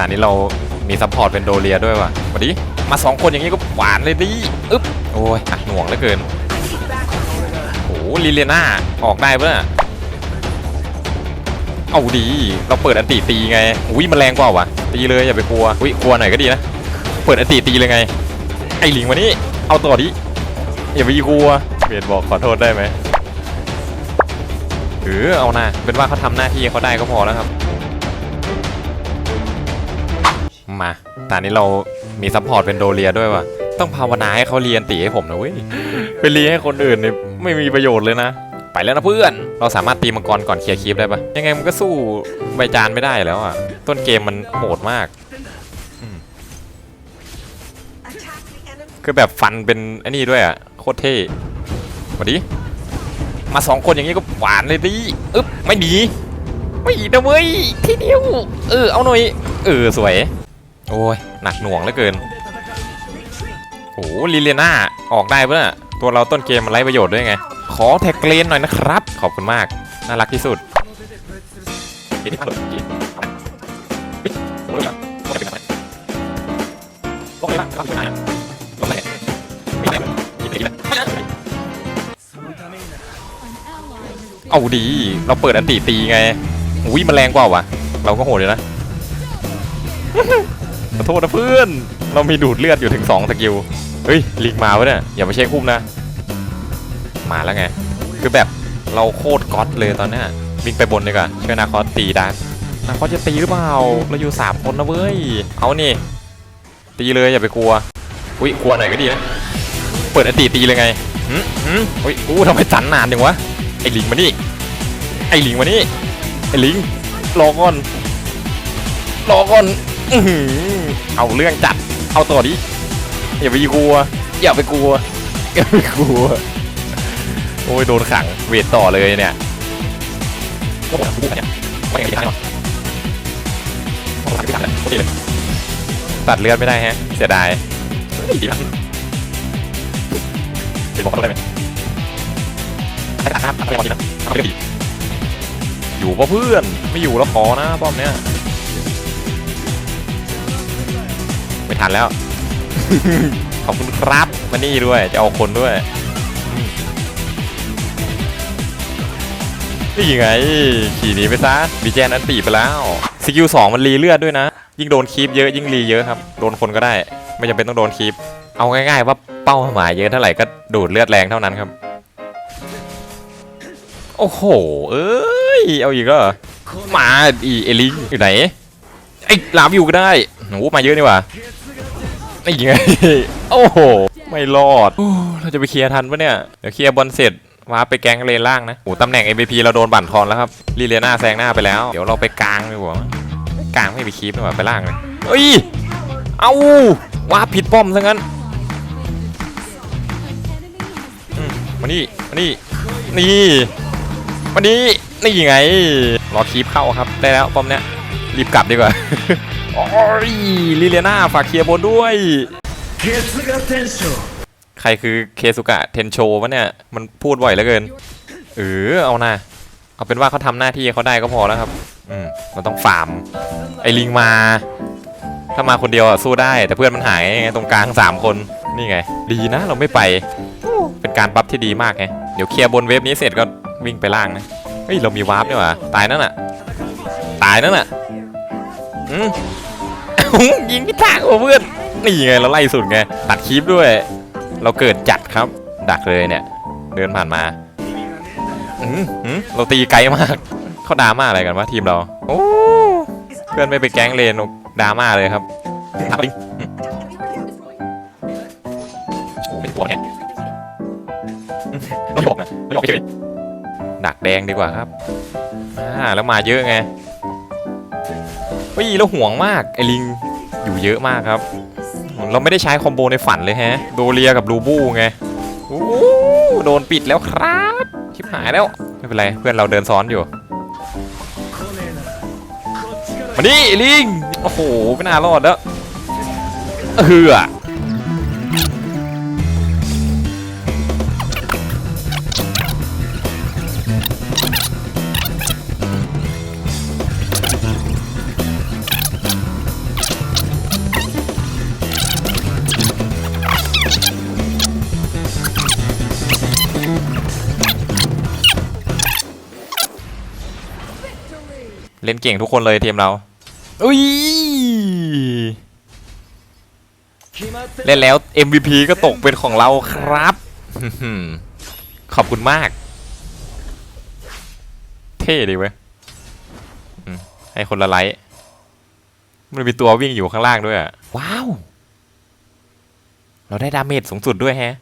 ตอนนี้เรามีซัพพอร์ตเป็นโดเรียด้วยว่ะมาดิมาสองคนอย่างนี้ก็หวานเลยดิอึ๊บโอ้ยหนักหน่วงเหลือเกินโอ้ลิเลียนาออกได้ปะเนี่ยเอาดี เราเปิดอันตีตีไง อุ้ยมันแรงกว่าวะตีเลยอย่าไปกลัว อุ้ยกลัวหน่อยก็ดีนะ เปิดอันตีตีเลยไง ไอ้ลิงมานี่เอาต่อดิ อย่าไปกลัวเบียดบอกขอโทษได้ไหมเออเอานะเป็นว่าเขาทำหน้าที่เขาได้ก็พอแล้วครับ มาตอนนี้เรามีซัพพอร์ตเป็นโดเรียด้วยว่ะ ต้องภาวนาให้เขาเรียนตีให้ผมนะเว้ย ไปเรียนให้คนอื่นเนี่ยไม่มีประโยชน์เลยนะ ไปแล้วนะเพื่อน เราสามารถตีมังกรก่อนเคลียร์คลิปได้ปะยังไงมันก็สู้ใบจานไม่ได้แล้วอะ ต้นเกมมันโหดมาก คือแบบฟันเป็นไอ้นี่ด้วยอะ โคตรเท่มาดิ มาสองคนอย่างนี้ก็หวานเลยดิอึ๊บไม่ดีไม่ดีนะเว้ย ทีเดียว เออ เอาหน่อย เออ สวย โอ้ย หนักหน่วงเหลือเกินโอ้ลิเลียนาออกได้เนี่ยตัวเราต้นเกมมันไร้ประโยชน์ด้วยไง ขอแท็กเกรนหน่อยนะครับ ขอบคุณมาก น่ารักที่สุดเอาดี เราเปิดอันตีตีไง อุ้ยมันแรงกว่าวะ เราก็โหดเลยนะ ขอโทษนะเพื่อน เรามีดูดเลือดอยู่ถึง2สกิล เฮ้ยลิงมาวะเนี่ย อย่าไปเช็คคุ้มนะ มาแล้วไง คือแบบเราโคตรก๊อตเลยตอนนี้ยวิ่งไปบนดีกว่าช่วยนาคอสตีดักนาคอสจะตีหรือเปล่า เราอยู่ 3 คนนะเว้ย เอานี่ตีเลยอย่าไปกลัว อุ้ยกลัวหน่อยก็ดีนะ เปิดอันตีตีเลยไงหืมหืมอุ้ยอู้ทำไมจันนานจังวะ ไอ้ลิงมานี่ ไอ้ลิงมานี่ ไอ้ลิงรอก่อนรอก่อน อื้อหือเอาเรื่องจัด เอาต่อดิอย่าไปกลัว อย่าไปกลัว อย่าไปกลัว โอ้ยโดนขังเวทต่อเลยเนี่ยก็ผมพูดเนี่ยไม่ยังไงหรอกตัดเลือดไม่ได้ฮะ เสียดายดีมากเป็นบอกเขาได้ไหมให้ตัดครับอะไรก่อนดีนะทำไปก็ดีอยู่ป่ะเพื่อน ไม่อยู่แล้วขอนะป้อมเนี้ย ทันแล้ว ขอบคุณครับมานี่ด้วยจะเอาคนด้วยนี่ยังไง ขี่หนีไปซะบีแจนอันตีไปแล้วสกิลสองมันรีเลือดด้วยนะ ยิ่งโดนคีปเยอะยิ่งรีเยอะครับ โดนคนก็ได้ ไม่จำเป็นต้องโดนคีปเอาง่ายๆว่าเป้าหมายเยอะเท่าไหร่ก็ดูดเลือดแรงเท่านั้นครับ โอ้โห เอ้ย เอาอีกแล้เหรอมาอีเอลิงอยู่ไหนไอ้ลามอยู่ก็ได้โหมาเยอะนี่ว่า ไม่ไงโอ้โห ไม่รอดเราจะไปเคลียร์ทันปะเนี่ย เดี๋ยวเคลียร์บอลเสร็จว้าไปแก๊งเลนล่างนะโอ้ตำแหน่ง MVP เราโดนบั่นทอนแล้วครับลีเลียนาแซงหน้าไปแล้ว เดี๋ยวเราไปกลางดีกว่ากลางไม่ไปคีปดีกว่าไปล่างเลยเอ้ย เอาว้าผิดป้อมซะงั้นมานี่มานี่นี่มานี่นี่ไง รอคีปเข้าครับ ได้แล้วป้อมเนี้ยรีบกลับดีกว่า โอ้ยลิเลียนาฝากเคลียร์บนด้วย ใครคือเคสุกะเทนโชวะเนี่ย มันพูดบ่อยเหลือเกิน เออเอานะเอาเป็นว่าเขาทำหน้าที่เขาได้ก็พอแล้วครับอืมเราต้องฟาร์ม ไอลิงมา ถ้ามาคนเดียวอะสู้ได้ แต่เพื่อนมันหายไงตรงกลาง 3 คนนี่ไง ดีนะเราไม่ไป เป็นการปั๊บที่ดีมากไงเดี๋ยวเคลียร์บนเวบนี้เสร็จก็วิ่งไปล่างนะเฮ้ยเรามีวาร์ปนี่หว่าตายนั่นน่ะ ตายนั่นน่ะอืม ยิงพิทางโอ้เพื่อนนี่ไงเราไล่สุดไงตัดคลิปด้วย เราเกิดจัดครับ ดักเลยเนี่ย เดินผ่านมาอืมอืมเราตีไกลมากเขาดราม่าอะไรกันวะทีมเราโอ้เพื่อนไม่ไปแก๊งเลนดราม่าเลยครับตัดลิงอืมโอ้เป็นตัวเนี่ยอืมต้องบอกนะต้องบอกเฉยดักแดงดีกว่าครับอ่าแล้วมาเยอะไง เฮ้ยเราห่วงมากไอลิงอยู่เยอะมากครับ เราไม่ได้ใช้คอมโบในฝันเลยฮะ โดเรียกับรูบูไงโอ้โดนปิดแล้วครับชิบหายแล้วไม่เป็นไรเพื่อนเราเดินซ้อนอยู่มานี่ลิงโอ้โหไม่น่ารอดแล้วเออ ล่นเก่งทุกคนเลยทีมเราอุ้ยเล่นแล้ว MVP ก็ตกเป็นของเราครับ ขอบคุณมาก เท่ดีเว้ยให้คนละไลท์มันมีตัววิ่งอยู่ข้างล่างด้วยอะว้าว เราได้ดาเมจสูงสุดด้วยแฮะ